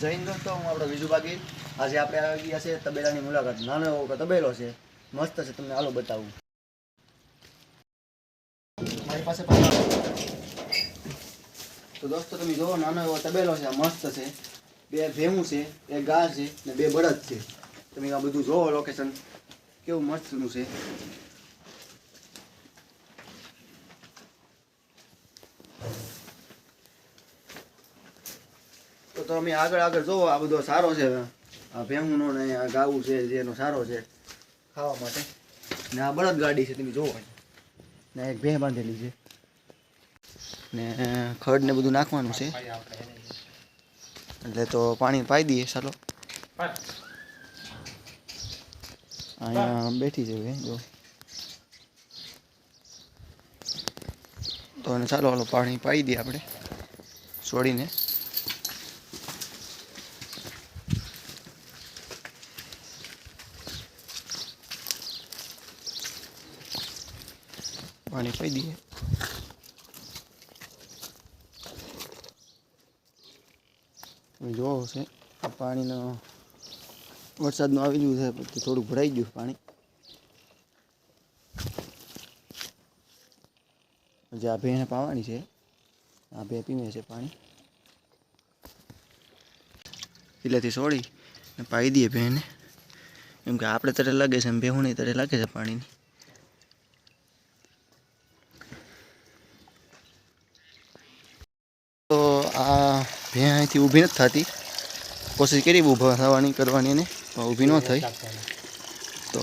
જૈન દોસ્તો, હું આપણો બીજું બાકી આજે આપણે આવી ગયા છે તબેલાની મુલાકાત. નાનો એવો તબેલો છે. મસ્ત છે, તમને હાલો બતાવું. મારી પાસે તો દોસ્તો, તમે જુઓ, નાનો એવો તબેલો છે, મસ્ત છે. બે ભેમું છે એક ગા છે ને બે બળદ છે. તમે આ બધું જોવો લોકેશન કેવું મસ્તનું છે. તો અમે આગળ આગળ જોવો, આ બધો સારો છે. આ ભેહુંનો ને આ ગાવું છે જેનો સારો છે. ખાવા માટે. ને આ બળદ ગાડી છે, તમે જોવો. ને એક ભેહ બાંધેલી છે. ને ખડ ને બધું નાખવાનું છે. એટલે તો પાણી પાઈ દઈએ ચાલો અહીંયા બેઠી છે જો. તો ચાલો, હાલો, પાણી પાઈ દઈએ આપણે. છોડીને પાણી પાઈ દઈએ. જોવો છે, આ પાણીનો વરસાદનું આવી ગયું છે, પછી થોડુંક ભરાઈ ગયું પાણી. જે આ ભેને પાવાની છે, આ ભે પીવે છે પાણી. પેલેથી છોડી પાઈ દઈએ ભેને એમ કે આપણે તરે લાગે છે એમ ભેહું તરે લાગે છે પાણીની તો આ ભેં અહીંથી ઊભી નથી થતી. કોશિશ કરી ઊભા થવાની, કરવાની એને ઊભી ન થઈ. તો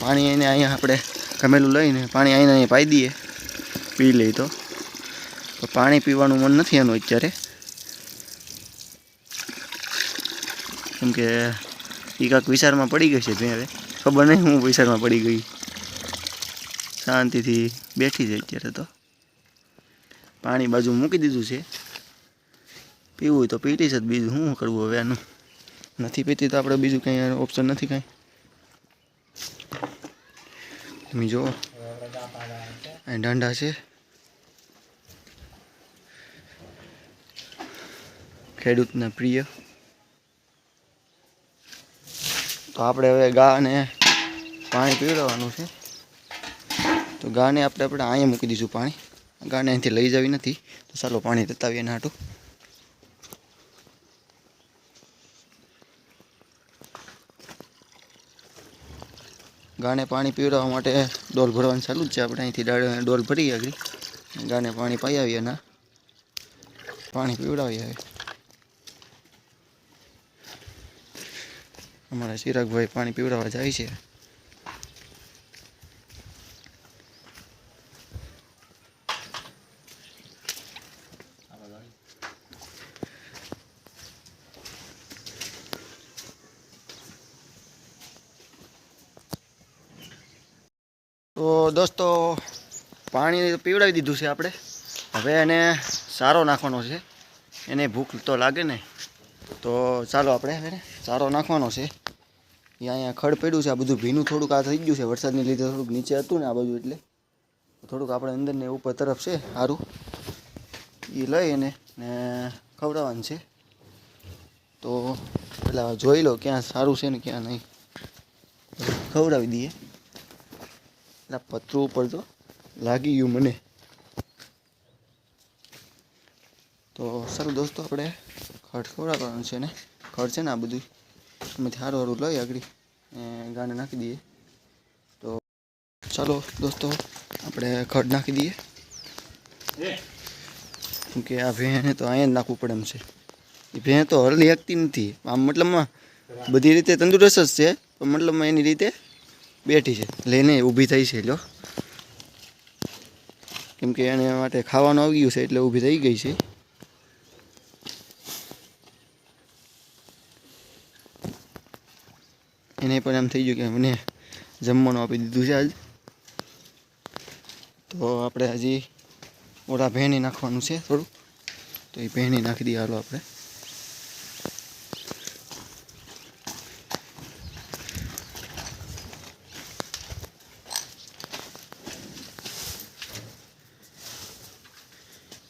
પાણી એને અહીંયા આપણે ગમેલું લઈને પાણી અહીંયા અહીંયા પાઈ દઈએ. પી લઈ તો. તો પાણી પીવાનું મન નથી એનું અત્યારે. કેમ કે એ કાંક વિચારમાં પડી ગઈ છે ભેં હવે. ખબર નહીં હું વિચારમાં પડી ગઈ. શાંતિથી બેઠી છે અત્યારે તો. પાણી બાજુ મૂકી દીધું છે. પીવું હોય તો છે જ બીજું શું કરવું હવે આનું? નથી પીતી તો આપણે બીજું કંઈ ઓપ્શન નથી કાંઈ. તમે જુઓ. અહીં દાંડા છે. ખેડૂતના પ્રિય. તો આપણે હવે ગાને પાણી પીવડાવવાનું છે. તો ગાને આપણે આપણે અહીંયા મૂકી દઈશું પાણી. ગાને અહીંથી લઈ જવી નથી. તો ચાલો પાણી તતાવીએ એના ગાને પાણી પીવડાવવા માટે ડોલ ભરવાનું ચાલુ જ છે. આપણે અહીંથી ડોલ ભરી આગળ. ગાને પાણી પાઈ આવીએ ના પાણી પીવડાવીએ હવે. અમારા ચિરાગભાઈ પાણી પીવડાવવા જાય છે. તો દોસ્તો, પાણી પીવડાવી દીધું છે આપણે. હવે એને સારો નાખવાનો છે. એને ભૂખ તો લાગે ને. તો ચાલો આપણે એને સારો નાખવાનો છે. એ અહીંયા ખડ પડ્યું છે, આ બધું ભીનું થોડુંક આ થઈ ગયું છે. વરસાદને લીધે થોડુંક નીચે હતું ને આ બાજુ એટલે. થોડુંક આપણે અંદરને ઉપર તરફ છે સારું એ લઈ અને ને ખવડાવવાનું છે. તો પેલા જોઈ લો ક્યાં સારું છે ને ક્યાં નહીં. ખવડાવી દઈએ. એટલે પતરું ઉપર તો લાગી ગયું મને. તો સારું દોસ્તો આપણે ખડખોડા કરવાનું છે ને? ખડ છે ને આ બધું એમાંથી સારું સારું લઈ આગળ એ ગાને નાખી દઈએ. તો ચાલો દોસ્તો આપણે ખડ નાખી દઈએ. કેમ કે આ ભેંને તો અહીંયા જ નાખવું પડે એમ છે. એ ભેં તો હરલી શકતી નથી. આમ મતલબમાં બધી રીતે તંદુરસ્ત જ છે પણ મતલબમાં એની રીતે બેઠી છે. લઈને ઊભી થઈ છે લો કેમ કે એને માટે ખાવાનું આવી ગયું છે, એટલે ઊભી થઈ ગઈ છે. એને પણ એમ થઈ ગયું કે મને જમવાનું આપી દીધું છે આજ. તો આપણે હજી ઓલા ભેણી નાખવાનું છે થોડું તો એ ભેણી નાખી દઈએ હાલો આપણે.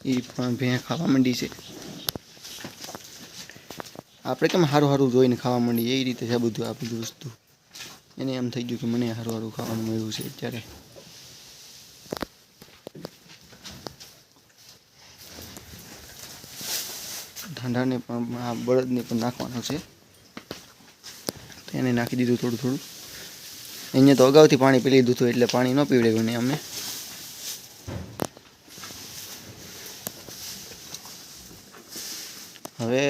એ પણ ભેં ખાવા માંડી છે. આપણે કેમ સારું સારું જોઈને ખાવા માંડીએ? એ રીતે છે બધું આ બધું વસ્તુ. એને એમ થઈ ગયું કે મને સારું સારું ખાવાનું મળ્યું છે અત્યારે. ઠંડાને પણ આ બળદને પણ નાખવાનો છે. તો એને નાખી દીધું થોડું થોડું. અહીંયા તો અગાઉથી પાણી પી લીધું હતું એટલે પાણી ન પીવડાવ્યું ને અમે. હવે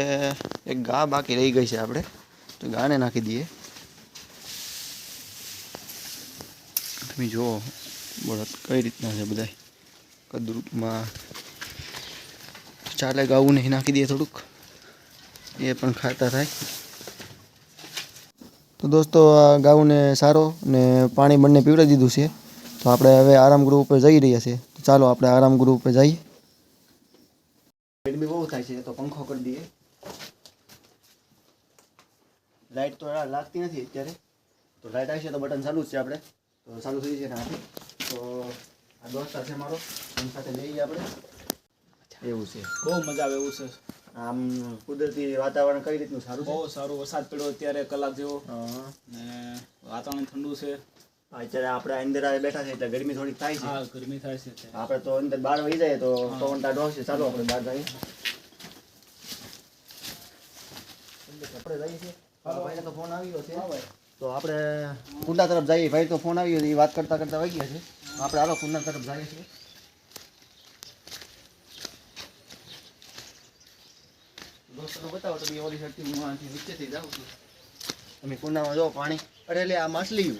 એક ગા બાકી રહી ગઈ છે આપણે. તો ગાને નાખી દઈએ. તમે જુઓ, બળદ કઈ રીતના છે બધા કદરૂપમાં ચાલે ગાવું નહીં, નાખી દઈએ થોડુંક. એ પણ ખાતા થાય. તો દોસ્તો, આ ગાઉને સારો ને પાણી બંને પીવડાવી દીધું છે. તો આપણે હવે આરામ ગૃહ ઉપર જઈ રહ્યા છીએ તો ચાલો આપણે આરામ ગૃહ ઉપર જઈએ. ગરમી બહુ થાય છે તો પંખો કરી દઈએ. લાઇટ તો લાગતી નથી અત્યારે. તો લાઇટ આવી છે તો બટન ચાલુ જ છે આપણે. તો ચાલુ થઈ છે નાથી તો આ દોસ્ત છે મારો. એની સાથે જઈએ આપણે. એવું છે. બહુ મજા આવે એવું છે. આમ કુદરતી વાતાવરણ કઈ રીતનું સારું બહુ સારું વરસાદ પડ્યો અત્યારે કલાક જેવો. ને વાતાવરણ ઠંડુ છે. અત્યારે આપણે અંદર બેઠા છે એટલે ગરમી થોડીક થાય છે. હા ગરમી થાય છે આપણે તો અંદર બાર વહી જાય તો પવન ટાઢો આવશે ચાલો આપણે બહાર જઈએ. આપણે જઈએ છીએ ભાઈને તો ફોન આવ્યો છે. તો આપણે કુંડા તરફ જઈએ. ભાઈ તો ફોન આવ્યો છે. એ વાત કરતા કરતા વહી ગયા છે. આપણે હાલો કુંડા તરફ જઈએ છીએ. દોસ્તોને બતાવો તમે ઓલી હું નીચેથી જાઉં છું. તમે કુંડામાં જો પાણી. અરે લે આ માછલી.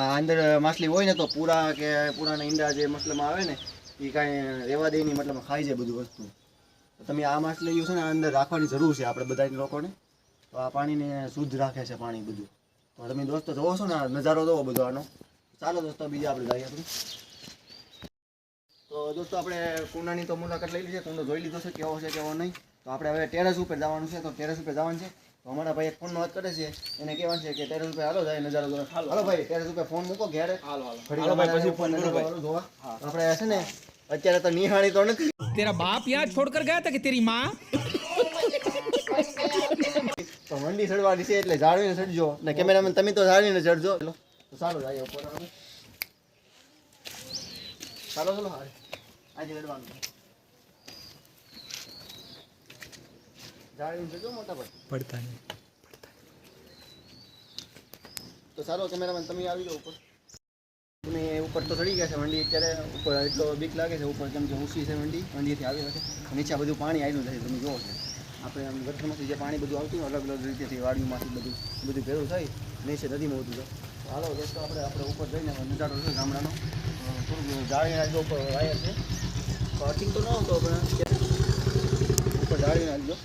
આ અંદર માછલી હોય ને તો પૂરા કે પૂરાના ઈંડા જે મતલબમાં આવે ને એ કાંઈ રહેવા દે નહીં મતલબ ખાઈ જાય બધું વસ્તુ. તો તમે આ માછલી છે ને અંદર રાખવાની જરૂર છે આપણે બધા લોકોને. તો આ પાણીને શુદ્ધ રાખે છે પાણી બધું. તો તમે દોસ્તો જોવો છો ને નજારો જોવો બધો આનો. ચાલો દોસ્તો બીજા આપણે જઈએ આપણે. તો દોસ્તો આપણે કુંડાની તો મુલાકાત લઈ લીધી કુંડો જોઈ લીધો છે કેવો છે કેવો નહીં. તો આપણે હવે ટેરેસ ઉપર જવાનું છે તો ટેરેસ ઉપર જવાનું છે. તો અમારા ભાઈ એક ફોનનો વાત કરે છે એને કહેવાનું છે કે ટેરેસ ઉપર હાલો જાય નજારો જોવા. હાલો. ભાઈ ટેરેસ ઉપર ફોન મૂકો ઘેરે. હાલો હાલો. ભાઈ પછી ફોન જોવા. આપણે છે ને અત્યારે તો નિહાળી તો નથી. તેરા બાપ યહાં છોડકર ગયા હતા કે તેરી માં? તો મંડી સડવાની છે એટલે જાળવીને સડજો ને કેમેરામેન તમે તો જાળવીને સડજો તો ચાલો જઈએ ઉપર ચાલો ચાલો આજે લડવાનું પડતા નહીં. તો સારો કેમેરામેન તમે આવી જાઓ ઉપર. તમે ઉપર તો ચડી ગયા છે વંડી અત્યારે ઉપર એટલો બીક લાગે છે ઉપર કેમ કે ઊંચી છે વંડી વંડીથી આવી છે. નીચે બધું પાણી આવ્યું છે તમે જોવો છે. આપણે આમ ગઠરમાંથી જે પાણી બધું આવતું અલગ અલગ રીતેથી વાડીમાંથી બધું બધું ભેળું થાય નીચે નદીમાં બધું હાલો દોસ્તો આપણે આપણે ઉપર જઈને નજારો છે ગામડાનો. થોડુંક ડાળીના જો ઉપર વાયર છે. કટિંગ તો ન હતો પણ ઉપર ડાળીના જો.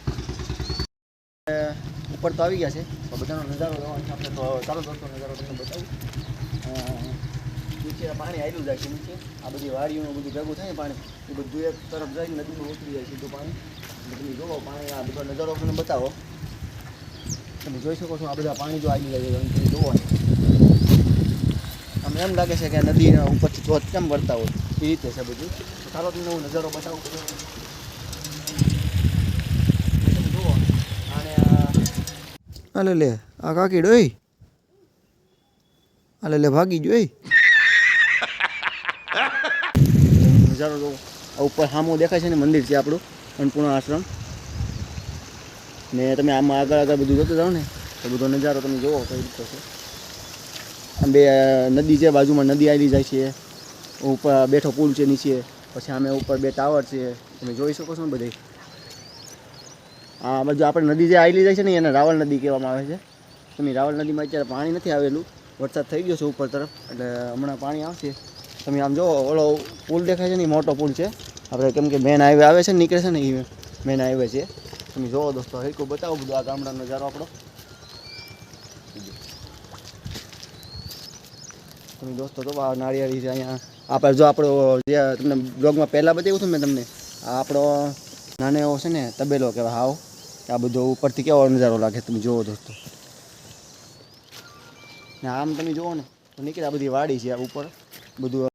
ઉપર તો આવી ગયા છે. તો બધાનો નજારો આપણે તો ચાલો દોસ્તો, નજારો તમને બતાવું. નીચે પાણી આવેલું જાય છે નીચે. આ બધી વાડીઓનું બધું ભેગું થાય પાણી. એ બધું એક તરફ જાય નદીમાં ઉતરી જાય સીધું પાણી. તમે જુઓ, પાણી આ બધો નજારો તમને બતાવો. તમે જોઈ શકો છો આ બધા પાણી જો આવી જાય તમે જોવો. આમ એમ લાગે છે કે નદીના ઉપરથી ધોધ કેમ વળતા હોય? એ રીતે છે બધું. ચાલો તમને હું નજારો બતાવું બધો તમે જુઓ અને આ હાલે લે આ કાકી ડોઈ? હાલે લે ભાગી જોઈ નજારો જોવો આ ઉપર સામો દેખાય છે ને મંદિર છે આપણું, અન્નપૂર્ણા આશ્રમ. ને તમે આમાં આગળ આગળ બધું જોતું જાઓ ને, તો બધો નજારો તમે જોવો કઈ રીતે છે. આમ બે નદી છે, બાજુમાં નદી આવી જાય છે. ઉપર બેઠો પુલ છે નીચે. પછી આમે ઉપર બે ટાવર છે. તમે જોઈ શકો છો ને બધે આ બાજુ આપણે નદી જે આવેલી જાય છે ને, એને રાવલ નદી કહેવામાં આવે છે. તમે રાવલ નદીમાં અત્યારે પાણી નથી આવેલું. વરસાદ થઈ ગયો છે ઉપર તરફ, એટલે હમણાં પાણી આવશે. તમે આમ જો, ઓલો પુલ દેખાય છે ને મોટો પુલ છે. આપણે કેમ કે મેન હાઈવે આવે છે ને, નીકળે છે ને, એ મેન હાઈવે છે. તમે જોવો દોસ્તો હરકો બતાવો બધું આ ગામડાનો નજારો આપણો. તમે દોસ્તો તો આ નાળિયેરી છે અહીંયા. આપણે જો આપણો જે તમને બ્લોગમાં પહેલાં બતાવ્યું હતું મેં તમને આપણો નાનો એવો છે ને, તબેલો કહેવાય, હાવ. આ બધો ઉપરથી કેવો નજારો લાગે તમે જુઓ દોસ્તો. ને આમ તમે જુઓ ને, તો નીકળે આ બધી વાડી છે આ ઉપર. બધું